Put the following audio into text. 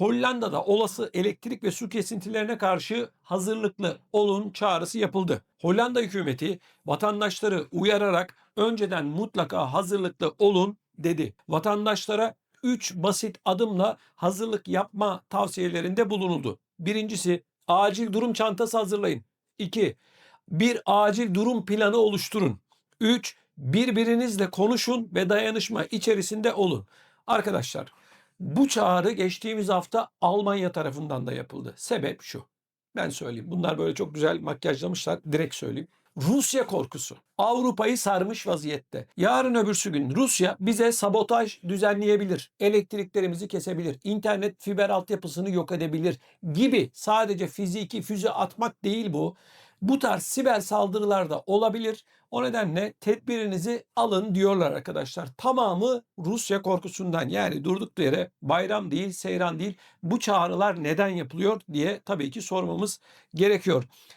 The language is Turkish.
Hollanda'da olası elektrik ve su kesintilerine karşı hazırlıklı olun çağrısı yapıldı. Hollanda hükümeti vatandaşları uyararak önceden mutlaka hazırlıklı olun dedi. Vatandaşlara 3 basit adımla hazırlık yapma tavsiyelerinde bulunuldu. Birincisi acil durum çantası hazırlayın. 2. Bir acil durum planı oluşturun. 3. Birbirinizle konuşun ve dayanışma içerisinde olun. Arkadaşlar bu çağrı geçtiğimiz hafta Almanya tarafından da yapıldı. Sebep şu. Ben söyleyeyim. Bunlar böyle çok güzel makyajlamışlar. Direkt söyleyeyim. Rusya korkusu. Avrupa'yı sarmış vaziyette. Yarın öbürsü gün Rusya bize sabotaj düzenleyebilir. Elektriklerimizi kesebilir. internet fiber altyapısını yok edebilir gibi sadece fiziki füze atmak değil bu. Bu tarz siber saldırılar da olabilir. O nedenle tedbirinizi alın diyorlar arkadaşlar. Tamamı Rusya korkusundan yani durduk yere bayram değil, seyran değil. Bu çağrılar neden yapılıyor diye tabii ki sormamız gerekiyor.